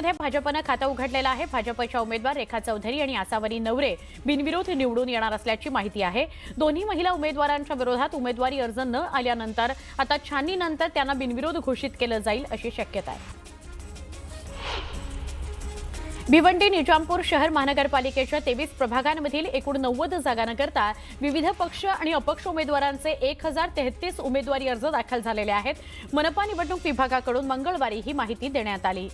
नाशिकमध्ये भाजपनं खातं उघडलेलं आहे. भाजपच्या उमेदवार रेखा चौधरी आणि आसावरी नवरे बिनविरोध निवडून येणार असल्याची माहिती आहे. दोन्ही महिला उमेदवारांच्या विरोधात उमेदवारी अर्ज न आल्यानंतर आता छाननीनंतर त्यांना बिनविरोध घोषित केलं जाईल अशी शक्यता आहे. भिवंडी निजामपूर शहर महानगरपालिकेच्या तेवीस प्रभागांमधील एकूण नव्वद जागांकरता विविध पक्ष आणि अपक्ष उमेदवारांचे एक हजार तेहतीस उमेदवारी अर्ज दाखल झालेले आहेत. मनपा निवडणूक विभागाकडून मंगळवारी ही माहिती देण्यात आली.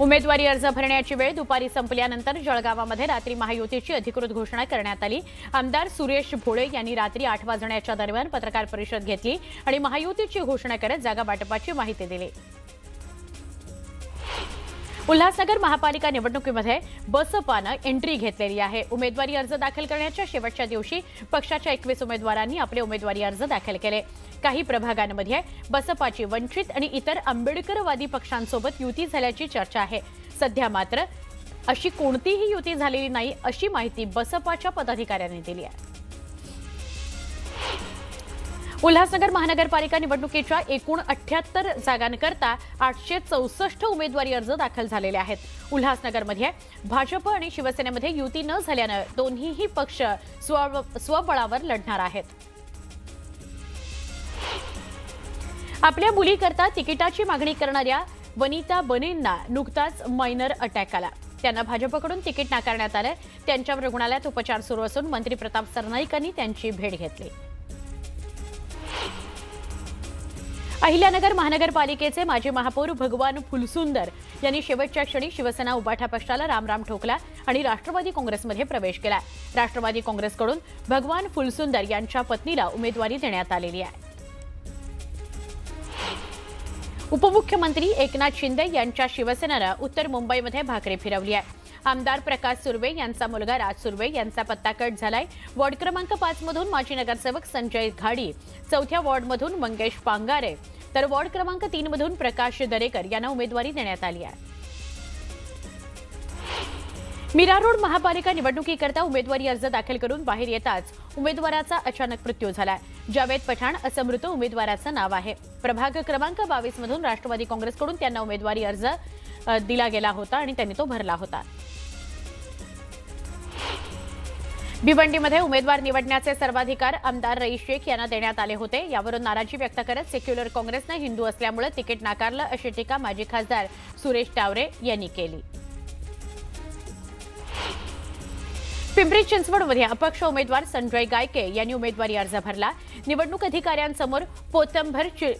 उमेदवारी अर्ज भरण्याची वेळ दुपारी संपल्यानंतर जळगावामध्ये रात्री महायुतीची अधिकृत घोषणा करण्यात आली. आमदार सुरेश भोळे यांनी रात्री आठ वाजण्याच्या दरम्यान पत्रकार परिषद घेतली आणि महायुतीची घोषणा करत जागा वाटपाची माहिती दिली. उल्हासनगर महापालिका निवडणुकीमध्ये बसपानं एंट्री घेतलेली आहे. उमेदवारी अर्ज दाखल करण्याच्या शेवटच्या दिवशी पक्षाच्या एकवीस उमेदवारांनी आपले उमेदवारी अर्ज दाखल केले. काही प्रभागांमध्ये बसपाची वंचित आणि इतर आंबेडकरवादी पक्षांसोबत युती झाल्याची चर्चा आहे. सध्या मात्र अशी कोणतीही युती झालेली नाही अशी माहिती बसपाच्या पदाधिकाऱ्यांनी दिली आहे. उल्हासनगर महानगरपालिका निवडणुकीच्या एकूण अठ्याहत्तर जागांकरता आठशे चौसष्ट उमेदवारी अर्ज दाखल झालेले आहेत. उल्हासनगरमध्ये भाजप आणि शिवसेनेमध्ये युती न झाल्यानं दोन्हीही पक्ष स्व स्वबळावर लढणार आहेत. आपल्या मुलीकरता तिकिटाची मागणी करणाऱ्या वनिता बनेंना नुकताच मायनर अटॅक आला. त्यांना भाजपकडून तिकीट नाकारण्यात आलं. त्यांच्यावर रुग्णालयात उपचार सुरू असून मंत्री प्रताप सरनाईकांनी त्यांची भेट घेतली. अहिल्यानगर महानगरपालिकेचे माजी महापौर भगवान फुलसुंदर यांनी शेवटच्या क्षणी शिवसेना उबाठा पक्षाला रामराम ठोकला आणि राष्ट्रवादी काँग्रेसमध्ये प्रवेश केला. राष्ट्रवादी काँग्रेसकडून भगवान फुलसुंदर यांच्या पत्नीला उमेदवारी देण्यात आलेली आहे. उपमुख्यमंत्री एकनाथ शिंदे यांच्या शिवसेनेनं उत्तर मुंबईमध्ये भाकरी फिरवली आहे. आमदार प्रकाश सुर्वे यांचा मुलगा राज सुर्वे यांचा पत्ता कट झालाय. वॉर्ड क्रमांक पाचमधून माजी नगरसेवक संजय घाडी चौथ्या वॉर्डमधून मंगेश पांगारे तर वॉर्ड क्रमांक तीन मधून प्रकाश दरेकर यांना उमेदवारी देण्यात आली आहे. मीरा रोड महापालिका निवडणुकीकरता उमेदवारी अर्ज दाखल करून बाहेर येताच उमेदवाराचा अचानक मृत्यू झाला जावेद पठाण असं मृत उमेदवाराचं नाव आहे. प्रभाग क्रमांक बावीस मधून राष्ट्रवादी काँग्रेसकडून त्यांना उमेदवारी अर्ज दिला गेला होता आणि त्यांनी तो भरला होता. भिवंडीमध्ये उमेदवार निवडण्याचे सर्वाधिकार आमदार रईस शेख यांना देण्यात आले होते. यावरून नाराजी व्यक्त करत सेक्युलर काँग्रेसनं हिंदू असल्यामुळे तिकीट नाकारलं अशी टीका माजी खासदार सुरेश टावरे यांनी केली. पिंपरी चिंचवडमध्ये अपक्ष उमेदवार संजय गायके यांनी उमेदवारी अर्ज भरला. निवडणूक अधिकाऱ्यांसमोर पोतंभर चि-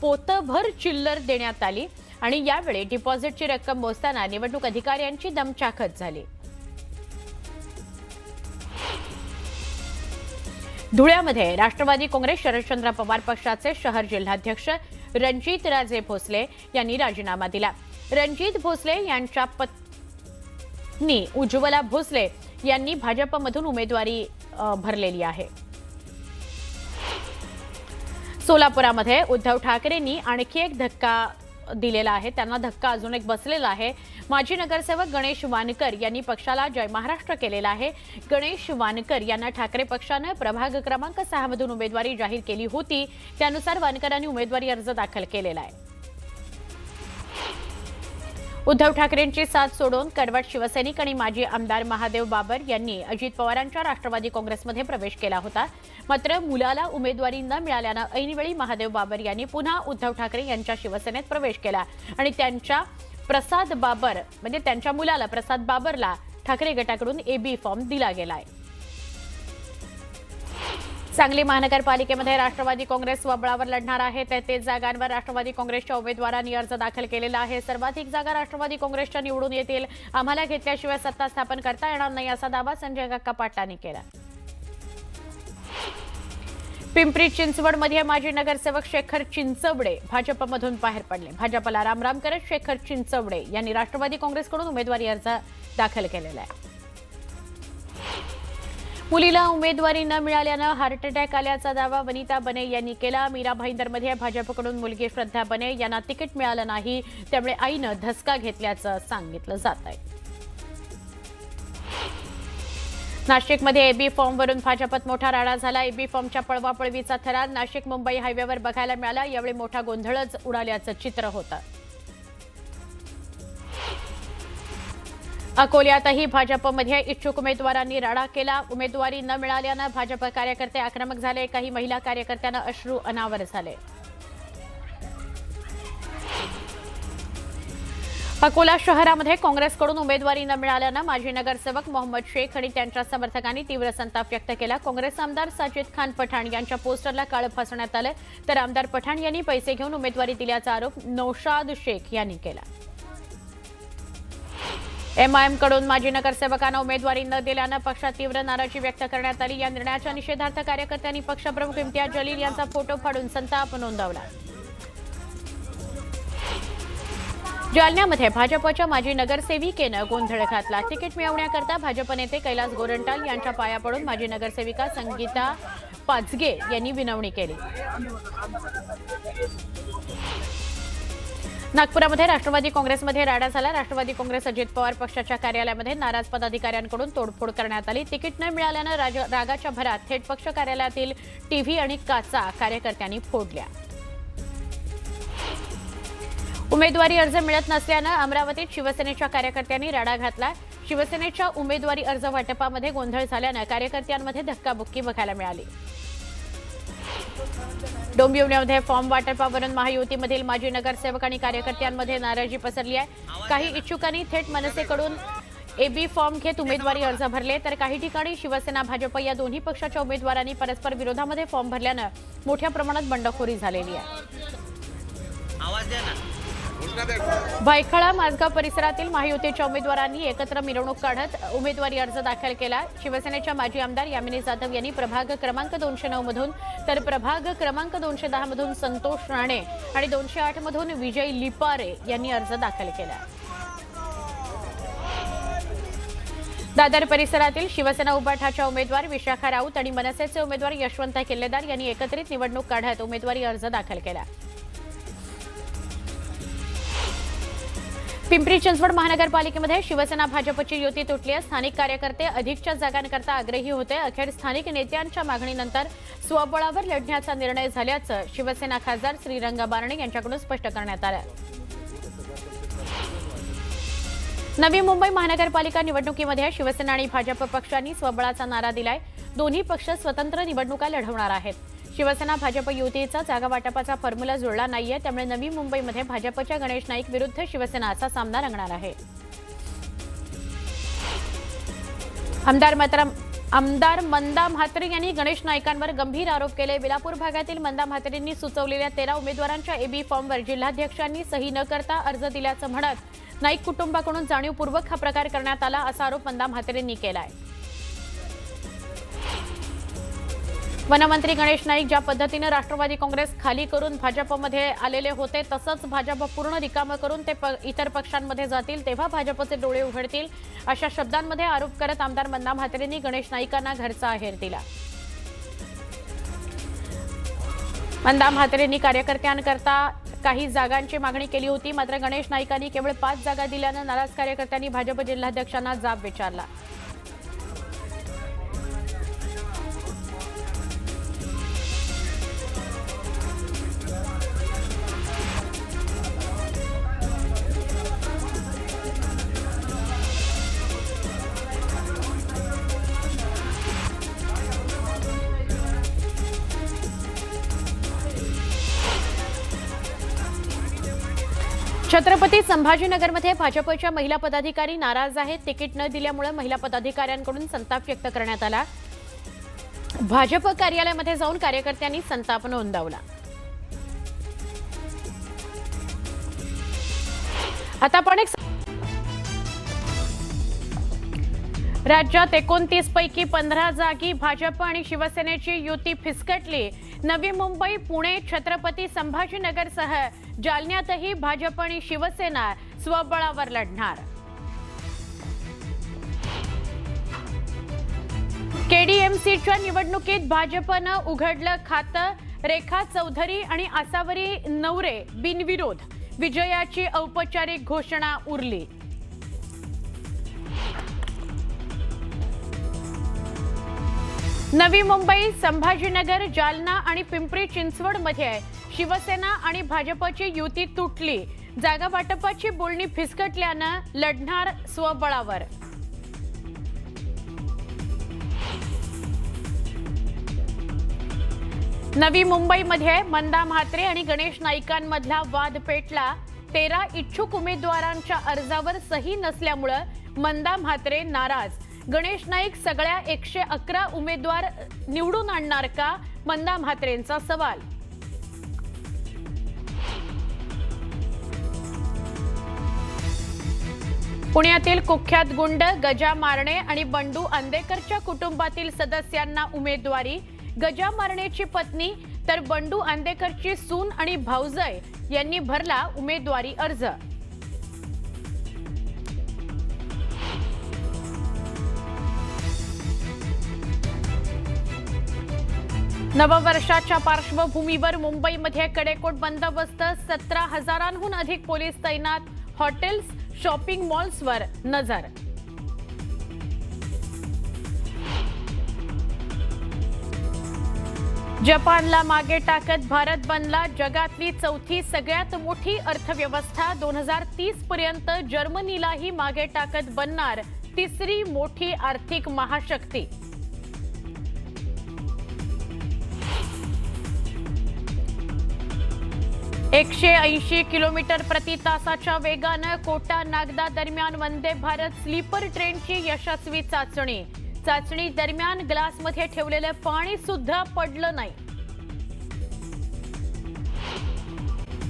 पोतभर चिल्लर देण्यात आली आणि यावेळी डिपॉझिटची रक्कम मोजताना निवडणूक अधिकाऱ्यांची दमचाखत झाली. धुळ्यामध्ये राष्ट्रवादी काँग्रेस शरदचंद्र पवार पक्षाचे शहर जिल्हाध्यक्ष रणजित राजे भोसले यांनी राजीनामा दिला. रणजित भोसले यांच्या पत्नी उज्ज्वला भोसले यांनी भाजपमधून उमेदवारी भरलेली आहे. सोलापुरामध्ये उद्धव ठाकरेंनी आणखी एक धक्का दिलेला आहे. त्यांना धक्का अजून एक बसलेला आहे. माजी नगरसेवक गणेश वानकर यांनी पक्षाला जय महाराष्ट्र केलेला आहे. गणेश वानकर यांना ठाकरे पक्षानं प्रभाग क्रमांक सहामधून उमेदवारी जाहीर केली होती. त्यानुसार वानकरांनी उमेदवारी अर्ज दाखल केलेला आहे. उद्धव ठाकरेंची साथ सोडून कडवट शिवसैनिक आणि माजी आमदार महादेव बाबर यांनी अजित पवारांच्या राष्ट्रवादी काँग्रेसमध्ये प्रवेश केला होता. मात्र मुलाला उमेदवारी न मिळाल्यानं ऐनवेळी महादेव बाबर यांनी पुन्हा उद्धव ठाकरे यांच्या शिवसेनेत प्रवेश केला आणि त्यांच्या प्रसाद बाबर म्हणजे त्यांच्या मुलाला प्रसाद बाबरला ठाकरे गटाकडून एबी फॉर्म दिला गेलाय. सांगली महानगरपालिकेमध्ये राष्ट्रवादी काँग्रेस स्वबळावर लढणार आहे. तेहतीस जागांवर राष्ट्रवादी काँग्रेसच्या उमेदवारांनी अर्ज दाखल केलेला आहे. सर्वाधिक जागा राष्ट्रवादी काँग्रेसच्या निवडून येतील. आम्हाला घेतल्याशिवाय सत्ता स्थापन करता येणार नाही असा दावा संजय काका पाटलांनी केला. पिंपरी चिंचवडमध्ये माजी नगरसेवक शेखर चिंचवडे भाजपमधून बाहेर पडले. भाजपला रामराम करत शेखर चिंचवडे यांनी राष्ट्रवादी काँग्रेसकडून उमेदवारी अर्ज दाखल केलेला आहे. मुलीला उमेदवारी न मिळाल्यानं हार्ट अटॅक आल्याचा दावा वनिता बने यांनी केला. मीरा भाईंदरमध्ये भाजपकडून मुलगी श्रद्धा बने यांना तिकीट मिळालं नाही. त्यामुळे आईनं धसका घेतल्याचं सांगितलं जात आहे. नाशिकमध्ये एबी फॉर्मवरून भाजपत मोठा राडा झाला. एबी फॉर्मच्या पळवापळवीचा थरार नाशिक मुंबई हायवेवर बघायला मिळाला. यावेळी मोठा गोंधळच उडाल्याचं चित्र होतं. अकोल्यातही भाजपमध्ये इच्छुक उमेदवारांनी राडा केला. उमेदवारी न मिळाल्यानं भाजप कार्यकर्ते आक्रमक झाले. काही महिला कार्यकर्त्यांना अश्रू अनावर झाले. अकोला शहरामध्ये काँग्रेसकडून उमेदवारी न मिळाल्यानं माजी नगरसेवक मोहम्मद शेख आणि त्यांच्या समर्थकांनी तीव्र संताप व्यक्त केला. काँग्रेस आमदार साजिद खान पठाण यांच्या पोस्टरला काळ फासण्यात आलं. तर आमदार पठाण यांनी पैसे घेऊन उमेदवारी दिल्याचा आरोप नौशाद शेख यांनी केला. एमआयएमकडून माजी नगरसेवकांना उमेदवारी न दिल्यानं पक्षात तीव्र नाराजी व्यक्त करण्यात आली. या निर्णयाच्या निषेधार्थ कार्यकर्त्यांनी पक्षप्रमुख इम्तियाज जलील यांचा फोटो फाडून संताप नोंदवला. जालन्यामध्ये भाजपच्या माजी नगरसेविकेनं गोंधळ घातला. तिकीट मिळवण्याकरता भाजप नेते कैलास गोरंटाल यांच्या पाया पडून माजी नगरसेविका संगीता पाचगे यांनी विनवणी केली. नागपुरामध्ये राष्ट्रवादी काँग्रेसमध्ये राडा झाला. राष्ट्रवादी काँग्रेस अजित पवार पक्षाच्या कार्यालयामध्ये नाराज पदाधिकाऱ्यांकडून तोडफोड करण्यात आली. तिकीट न मिळाल्यानं राज- रागाच्या भरात थेट पक्ष कार्यालयातील टीव्ही आणि काचा कार्यकर्त्यांनी फोडल्या. उमेदवारी अर्ज मिळत नसल्यानं अमरावतीत शिवसेनेच्या कार्यकर्त्यांनी राडा घातला. शिवसेनेच्या उमेदवारी अर्ज वाटपामध्ये गोंधळ झाल्यानं कार्यकर्त्यांमध्ये धक्काबुक्की बघायला मिळाली. डोंबिवलीमध्ये फॉर्म वाटपावरून महायुतीमधील माजी नगरसेवक आणि कार्यकर्त्यांमध्ये नाराजी पसरली आहे. काही इच्छुकांनी थेट मनसेकडून एबी फॉर्म घेत उमेदवारी अर्ज भरले. तर काही ठिकाणी शिवसेना भाजप या दोन्ही पक्षाच्या उमेदवारांनी परस्पर विरोधामध्ये फॉर्म भरल्यानं मोठ्या प्रमाणात बंडखोरी झालेली आहे. आवाज द्या ना. भायखळा माझगाव परिसरातील महायुतीच्या उमेदवारांनी एकत्र मिरवणूक काढत उमेदवारी अर्ज दाखल केला. शिवसेनेच्या माजी आमदार यामिनी जाधव यांनी प्रभाग क्रमांक दोनशे नऊ मधून तर प्रभाग क्रमांक दोनशे दहा मधून संतोष राणे आणि दोनशे आठ मधून विजय लिपारे यांनी अर्ज दाखल केला. दादर परिसरातील शिवसेना उपाठाच्या उमेदवार विशाखा राऊत आणि मनसेचे उमेदवार यशवंत किल्लेदार यांनी एकत्रित निवडणूक काढत उमेदवारी अर्ज दाखल केला. पिंपरी चिंचवड महानगरपालिकेमध्ये शिवसेना भाजपची युती तुटली आहे. स्थानिक कार्यकर्ते अधिकच्या जागांकरता आग्रही होते. अखेर स्थानिक नेत्यांच्या मागणीनंतर स्वबळावर लढण्याचा निर्णय झाल्याचं शिवसेना खासदार श्रीरंग बारणे यांच्याकडून स्पष्ट करण्यात आलं. नवी मुंबई महानगरपालिका निवडणुकीमध्ये शिवसेना आणि भाजप पक्षांनी स्वबळाचा नारा दिलाय. दोन्ही पक्ष स्वतंत्र निवडणुका लढवणार आहेत. शिवसेना भाजप युतीचा जागा वाटपाचा फॉर्म्युला जुळला नाहीये त्यामुळे नवी मुंबईमध्ये भाजपच्या गणेश नाईक विरुद्ध शिवसेना असा सामना रंगणार आहे. आमदार मात्र आमदार मंदा म्हात्रे यांनी गणेश नाईकांवर गंभीर आरोप केले. विलापूर भागातील मंदा म्हात्रेंनी सुचवलेल्या तेरा उमेदवारांच्या एबी फॉर्मवर जिल्हाध्यक्षांनी सही न करता अर्ज दिल्याचं म्हणत नाईक कुटुंबाकडून जाणीवपूर्वक हा प्रकार करण्यात आला असा आरोप मंदा म्हात्रेंनी आहे वनमंत्री गणेश नाईक ज्या पद्धतीनं राष्ट्रवादी काँग्रेस खाली करून भाजपमध्ये आलेले होते तसंच भाजप पूर्ण रिकामं करून ते प- इतर पक्षांमध्ये जातील तेव्हा भाजपचे डोळे उघडतील अशा शब्दांमध्ये आरोप करत आमदार मन्ना म्हात्रेंनी गणेश नाईकांना घरचा आहेर दिला. मंदा म्हात्रेंनी कार्यकर्त्यांकरता काही जागांची मागणी केली होती मात्र गणेश नाईकांनी केवळ पाच जागा दिल्यानं नाराज कार्यकर्त्यांनी भाजप जिल्हाध्यक्षांना जाब विचारला. छत्रपती संभाजीनगरमध्ये भाजपच्या महिला पदाधिकारी नाराज आहेत. तिकीट न दिल्यामुळे महिला पदाधिकाऱ्यांकडून संताप व्यक्त करण्यात आला. भाजप कार्यालयामध्ये जाऊन कार्यकर्त्यांनी संताप नोंदवला. आता आपण एक राज्यात एकोणतीस पैकी पंधरा जागी भाजप आणि शिवसेनेची युती फिसकटली. नवी मुंबई पुणे छत्रपती संभाजीनगरसह जालन्यातही भाजप आणि शिवसेना स्वबळावर लढणार. केडीएमसीच्या निवडणुकीत भाजपनं उघडलं खातं रेखा चौधरी आणि आसावरी नवरे बिनविरोध. विजयाची औपचारिक घोषणा उरली. नवी मुंबई संभाजीनगर जालना आणि पिंपरी चिंचवडमध्ये शिवसेना आणि भाजपची युती तुटली. जागा वाटपाची बोलणी फिसकटल्यानं लढणार स्वबळावर. नवी मुंबईमध्ये मंदा म्हात्रे आणि गणेश नाईकांमधला वाद पेटला. तेरा इच्छुक उमेदवारांच्या अर्जावर सही नसल्यामुळं मंदा म्हात्रे नाराज. गणेश नाईक सगळ्या एकशे अकरा उमेदवार निवडून आणणार का? मंदा म्हात्रेंचा सवाल. पुण्यातील कुख्यात गुंड गजा मारणे आणि बंडू आंदेकरच्या कुटुंबातील सदस्यांना उमेदवारी. गजा मारणेची पत्नी तर बंडू आंदेकरची सून आणि भाऊजय यांनी भरला उमेदवारी अर्ज. नववर्षाच्या पार्श्वभूमीवर मुंबईमध्ये कडेकोट बंदोबस्त सतरा हजारांहून अधिक पोलीस तैनात हॉटेल्स शॉपिंग मॉल्सवर नजर. जपानला मागे टाकत भारत बनला जगातली चौथी सगळ्यात मोठी अर्थव्यवस्था. दोन हजार तीस पर्यंत जर्मनीलाही मागे टाकत बनणार तिसरी मोठी आर्थिक महाशक्ती. एकशे ऐंशी किलोमीटर प्रति तासाच्या वेगानं कोटा नागदा दरम्यान वंदे भारत स्लीपर ट्रेनची यशस्वी चाचणी. चाचणी दरम्यान ग्लासमध्ये ठेवलेलं पाणी सुद्धा पडलं नाही.